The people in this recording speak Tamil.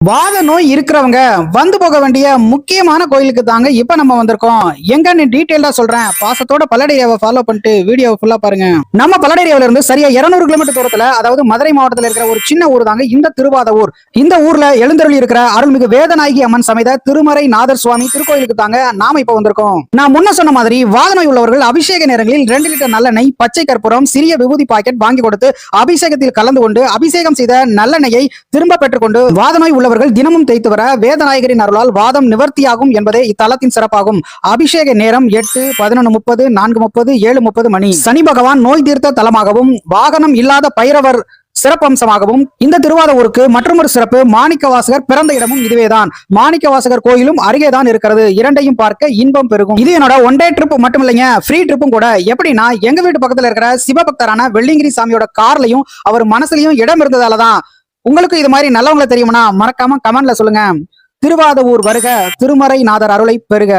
வாத நோய் இருக்கிறவங்க வந்து போக வேண்டிய முக்கியமான கோயிலுக்கு தாங்க இப்ப நம்ம வந்திருக்கோம். எங்கன்னு டீட்டெயிலா சொல்றேன். பாசத்தோட பல்லடேரியாவை ஃபாலோ பண்ணிட்டு வீடியோ ஃபுல்லா பாருங்க. நம்ம பல்லடேரியாவில இருந்து சரியா 200 கிலோமீட்டர் தூரத்துல அதாவது மதுரை மாவட்டத்தில் இருக்கிற ஒரு சின்ன ஊர் தாங்க இந்த திருவாத ஊர். இந்த ஊர்ல எழுந்தருளி இருக்கிற அருள்மிகு வேதநாயகி அம்மன் சமைத திருமறை நாதர் சுவாமி திருக்கோயிலுக்கு தாங்க நாம இப்ப வந்திருக்கோம். நான் முன்ன சொன்ன மாதிரி வாத நோய் உள்ளவர்கள் அபிஷேக நேரங்களில் ரெண்டு லிட்டர் நல்லெண்ணெய் பச்சை கற்பூரம் சிறிய விபூதி பாக்கெட் வாங்கி கொடுத்து அபிஷேகத்தில் கலந்து கொண்டு அபிஷேகம் செய்த நல்லெண்ணெயை திரும்ப பெற்றுக்கொண்டு வாத வாதநோய் உள்ளவர்கள் தினமும் தேய்த்து வர வேதநாயகரின் அருளால் வாதம் நிவர்த்தியாகும் என்பதே இத்தலத்தின் சிறப்பாகும். அபிஷேக நேரம் எட்டு பதினொன்று முப்பது நான்கு முப்பது ஏழு முப்பது மணி. சனி பகவான் நோய் தீர்த்த தலமாகவும் வாகனம் இல்லாத பைரவர் சிறப்பம்சமாகவும் இந்த திருவாத ஊருக்கு மற்றொரு சிறப்பு மாணிக்க வாசகர் பிறந்த இடமும் இதுவேதான். மாணிக்க வாசகர் கோயிலும் அருகேதான் இருக்கிறது. இரண்டையும் பார்க்க இன்பம் பெருகும். இது என்னோட ஒன் டே ட்ரிப் மட்டும் இல்லைங்க ஃப்ரீ ட்ரிப்பும் கூட. எப்படின்னா எங்க வீட்டு பக்கத்துல இருக்கிற சிவபக்தரான வெள்ளிங்கிரி சாமியோட கார்லயும் அவர் மனசுலயும் இடம் இருந்ததாலதான். உங்களுக்கு இது மாதிரி நல்லவங்களை தெரியும்னா மறக்காம கமெண்ட்ல சொல்லுங்க. திருவாதவூர் வருக திருமறை நாதர் அருளை பெறுக.